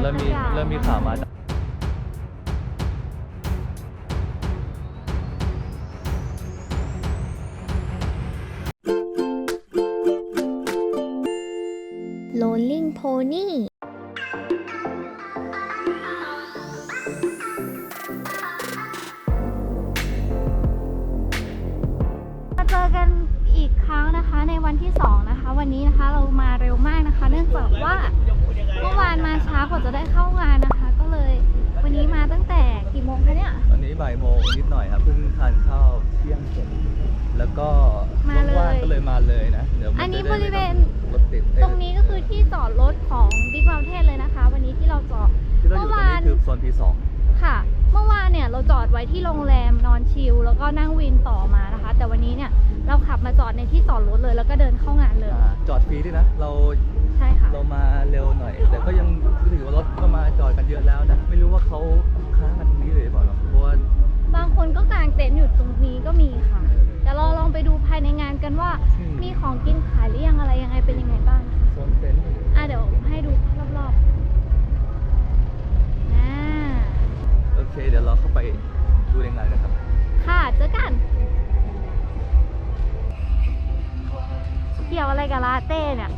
เริ่มมีสักอย่างเริ่มมีข่าวมาโ o ลลิงโพนี่ นมาช้ากว่าจะได้เข้างานนะคะ ก็เลยวันนี้มาตั้งแต่กี่โมงคะเนี่ยตอนนี้บ่ายโมงนิดหน่อยครับเพิ่งทานข้าวเที่ยงเสร็จแล้วก็มาเลยว่างๆก็เลยมาเลยนะเดี๋ยวมัอันนี้จะได้บริเวณไม่ต้องรถติดตรงนี้ก็คือที่จอดรถของ Big Mountain เลยนะคะ วันนี้ที่เราจอด ที่เราอยู่ตรงนี้คือโซน P2 ค่ะ เมื่อวานเนี่ยเราจอดไว้ที่โรงแรมนอนชิลแล้วก็นั่งวินต่อมานะคะ แต่วันนี้เนี่ยเราขับมาจอดในที่จอดรถเลย แล้วก็เดินเข้างานเลย อ่าจอดฟรีด้วยนะ เรา ใช่ค่ะ เรามาเร็วหน่อย แต่ก็ยังถือว่ารถก็มาจอดกันเยอะแล้วนะ ไม่รู้ว่าเขาค้างกันตรงนี้เลยหรือเปล่าเนอะเพราะว่าบางคนก็กางเต็นท์อยู่ตรงนี้ก็มีค่ะเดี๋ยวเราลองไปดูภายในงานกันว่า อืมมีของกินขายหรือยังอะไรยังไงเป็นยังไงบ้าง โซนเต็นท์อะเดี๋ยวให้ดูรอบๆอ่าโอเค เดี๋ยวเราเข้าไปดูในงานกันครับ ค่ะเจอกัน เกี่ยวอะไรกับลาเต้เนี่ย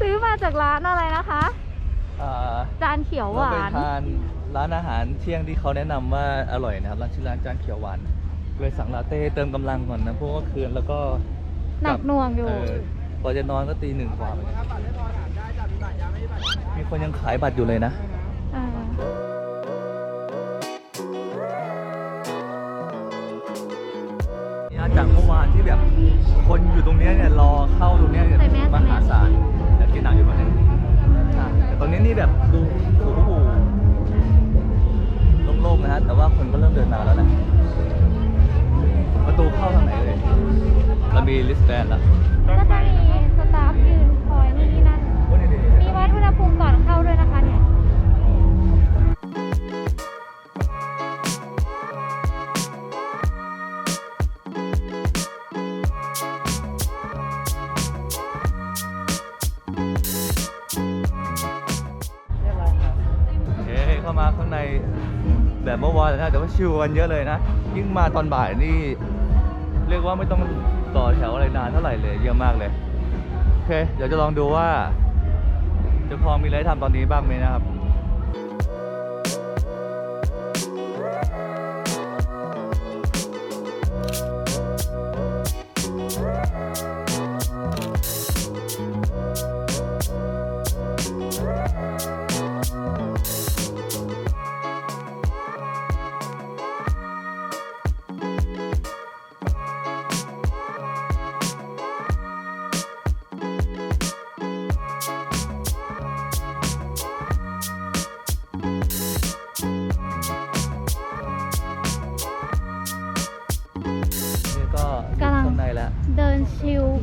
ซื้อมาจากร้านอะไรนะคะ อ่าจานเขียวหเราวาไปน ทานร้านอาหารเที่ยงที่เขาแนะนำว่าอร่อยนะครับร้านชื่อร้านจานเขียวหวานเลยสั่งลาเต้เติมกำลังก่อนนะเพราะว่าคืนแล้วก็หนักหน่วงอยู่เออกว่าจะนอนก็ตีหนึ่งกว่าเหมือนกันมีคนยังขายบัตรอยู่เลยนะ จากเมื่อวานที่แบบคนอยู่ตรงเนี้ยเนี่ยรอเข้าตรงเนี้ยเนี่ยมหาศาลอยากกินหนังอยู่บ้างเนี่ยแต่ตอนนี้นี่แบบดูโอ้โหโล่งๆนะฮะแต่ว่าคนก็เริ่มเดินมาแล้วนะประตูเข้าทางไหนเลยเรามีลิสต์แบนแล้วก็จะมีสตาฟยืนคอยนี่นี่นั่นโอ้นี่นี่มีวัดอุณหภูมิก่อน มาข้างในแบบเมื่อวานนะแต่ว่าชิวกันเยอะเลยนะ ยิ่งมาตอนบ่ายนี่ เรียกว่าไม่ต้องต่อแถวอะไรนานเท่าไหร่เลยเยอะมากเลย โอเค เดี๋ยวจะลองดูว่า จะพอมีอะไรทำตอนนี้บ้างไหมนะครับ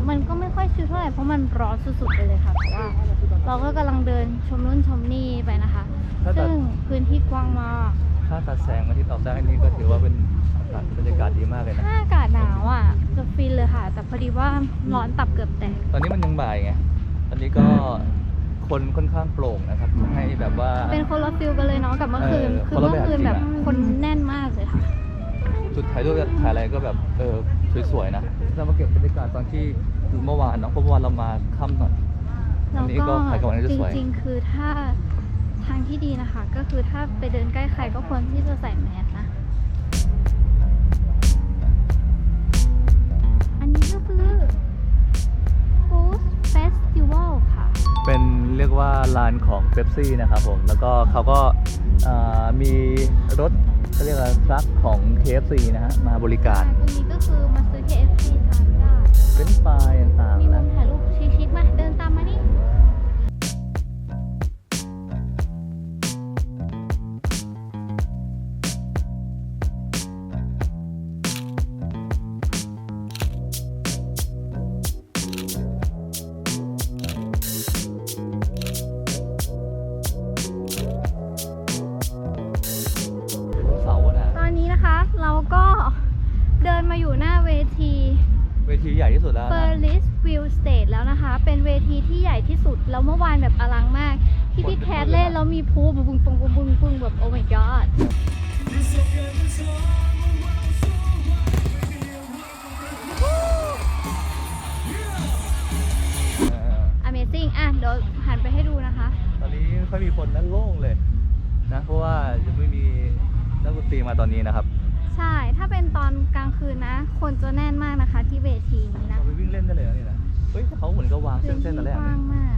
มันก็ไม่ค่อยชิลเท่าไหร่เพราะมันร้อนสุดๆไปเลยค่ะแต่ว่าเราก็กำลังเดินชมนู่นชมนี่ไปนะคะถ้าตัดซึ่งพื้นที่กว้างมากถ้าตัดแสงอาทิตย์ออกได้นี่ก็ถือว่าเป็นบรรยากาศดีมากเลยนะถ้าอากาศหนาวอะจะฟินเลยค่ะ แต่พอดีว่าร้อนตับเกือบแตกตอนนี้มันยังบ่ายไงตอนนี้ก็คนค่อนข้างโปร่งนะครับให้แบบว่า เป็นคนละฟิลกันเลยเนาะกับเมื่อคืนเออคือคนละเมื่อคืนแบบแบบจริงอะคนแน่นมากเลยค่ะจุดถ่ายรูปถ่ายอะไรก็แบบเออสวยๆนะเรามาเก็บบรรยากาศตอนที่ เมื่อวานเนาะเพราะเมื่อวานเรามาค่ำหน่อย อัแล้วนนี้ก็ก็ถ่ายกับวันนี้จะจสวยริงๆ คือถ้าทางที่ดีนะคะ ก็คือถ้าไปเดินใกล้ใครก็ควรที่จะใส่แมสนะ อันนี้ก็คือ Food Festival ค่ะ เป็นเรียกว่าลานของเ e ปซี่นะครับผม แล้วก็เขาก็อ่ามีรถเขาเรียกว่าทรัคของ KFC นะฮะมาบริการ ตรงนี้ก็คือมาซื้อ KFC ทานได้ เป็นไฟรายต่างมีๆมุนะมถ่ายรูปชิคๆมาเดินตามมานี่เสาอะนะตอนนี้นะคะ เราก็เดินมาอยู่หน้าเวที เวทีใหญ่ที่สุดแล้วเฟอนะร์ลิสวิวสเตจแล้วนะคะ เป็นเวทีที่ใหญ่ที่สุด แล้วเมื่อวานแบบอลังมาก ที่พี่แคทเล่นแล้วมีพูบุ้งปุ้งปุ้งปุ้งปุ้งแบบโอ้ my god เอ่อ Amazing อะเดี๋ยวหันไปให้ดูนะคะ ตอนนี้ไม่ค่อยมีคนนั่นโล่งเลยนะ เพราะว่าจะไม่มีนักดนตรีมาตอนนี้นะครับ ใช่ ถ้าเป็นตอนกลางคืนนะ ค นจะแน่นมากนะคะที่เวทีนี้นะเราไปวิ่งเล่นได้เลยนะนี่นะเฮ้ยเขาเหมือนกับวางเส้นเส้นอะไรกอะว้างมาก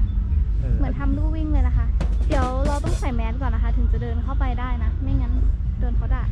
เออเหมือนทำลู่วิ่งเลยนะคะ เดี๋ยวเราต้องใส่แมสก่อนนะคะ ถึงจะเดินเข้าไปได้นะ ไม่งั้นโดนเขาด่า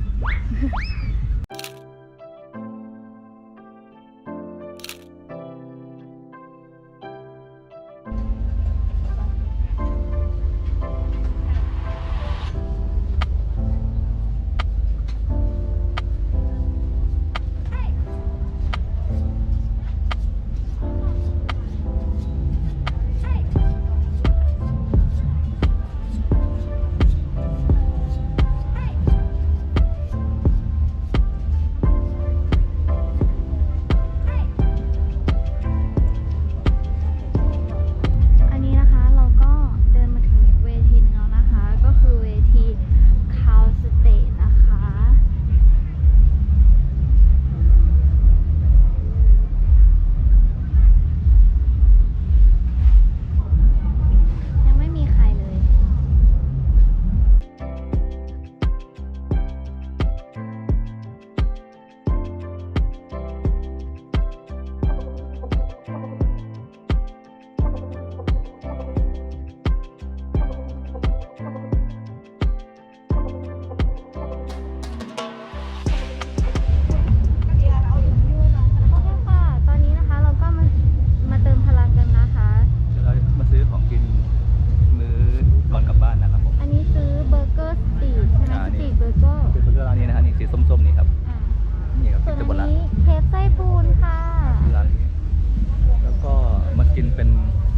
กินเป็น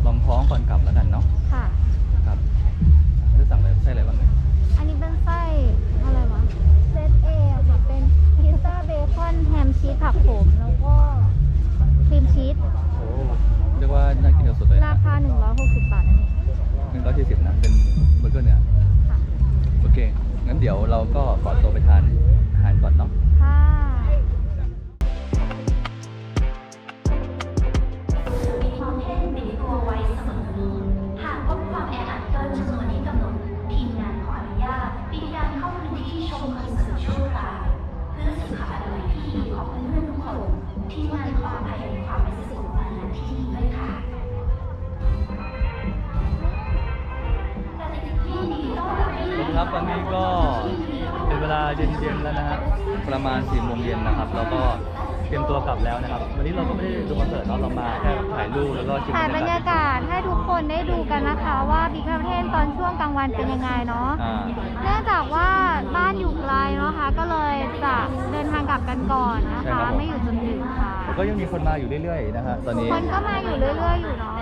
รองท้องก่อนกลับแล้วกันเนาะค่ะครับ ชั่วคราวเพื่อสุขอนามัยที่ดีของเพื่อนๆทุกคนที่มานขออภัยในความไม่สะดวกมาณที่ดีด้วยค่ะแต่ในที่นี้ต้องรับครับตอนนี้ก็เป็นเวลาเย็นๆแล้วนะฮะประมาณสี่โมงเย็นนะครับ แล้วก็ เตรียมตัวกลับแล้วนะครับ วันนี้เราก็ไม่ได้ดูคอนเสิร์ตเนาะเรามาแค่ถ่ายรูปแล้วก็ชิมถ่ายบรรยากาศให้ทุกคนได้ดูกันนะคะว่าบิ๊กประเทศตอนช่วงกลางวันเป็นยังไงเนาะ อ่าเนื่องจากว่าบ้านอยู่ไกลเนาะคะ ก็เลยจะเดินทางกลับกันก่อนนะใช่คะครับผมไม่อยู่จนดึกค่ะแต่ ก็ยังมีคนมาอยู่เรื่อยๆนะฮะตอนนี้คนก็มาอยู่เรื่อยๆอยู่เนาะ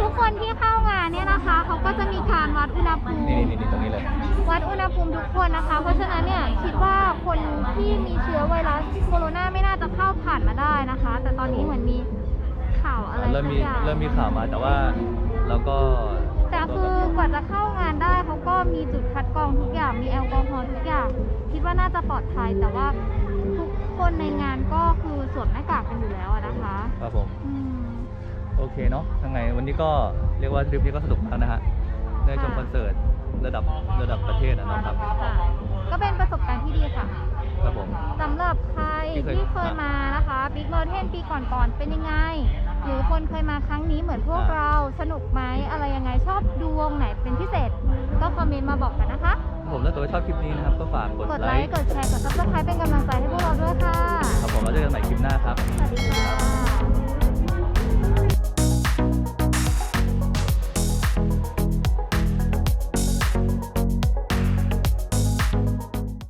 ทุกคนที่เข้างานเนี่ยนะคะเขาก็จะมีการวัดอุณหภูมินี่นี่นี่ตรงนี้เลย วัดอุณหภูมิทุกคนนะคะ เพราะฉะนั้นเนี่ยคิดว่าคนที่มีเชื้อไวรัสโคโรนาไม่น่าจะเข้าผ่านมาได้นะคะ แต่ตอนนี้เหมือนมีข่าวอะไรเริ่มสักมีอย่างเริ่มมีข่าวมาแต่ว่าเราก็แต่คือกว่าจะเข้างานได้เขาก็มีจุดคัดกรองทุกอย่างมีแอลกอฮอล์ทุกอย่าง คิดว่าน่าจะปลอดภัยแต่ว่าทุก คนในงานก็คือสวมหน้ากากกันอยู่แล้วอะนะคะครับผม อืม โอเคเนาะยังไงวันนี้ก็เรียกว่าทริปนี้ก็สนุกมากนะฮะได้ชมค่ะ คอนเสิร์ตระดับระดับประเทศนะเนาะครับ ค่ะ ก็เป็นประสบการณ์ที่ดีค่ะ ครับผม สำหรับใครที่เคยที่เคยมานะคะบิ๊กเ u อร์เทนปีก่อนๆเป็นยังไง หรือคนเคยมาครั้งนี้เหมือนพวกอ่าเราสนุกไหมอะไรยังไงชอบดูวงไหนเป็นพิเศษ ก็คอมเมนต์มาบอกกันนะคะ ผมถ้าเกิดว่าชอบคลิปนี้นะครับ ก็ฝากกดกดไลไลค์ค์ กดแชร์ กดซับสไครป์เป็นกำลังใจให้พวกเราด้วยค่ะ ครับผมแล้วเจอกันใหม่คลิปหน้าครับ สวัสดีค่ะ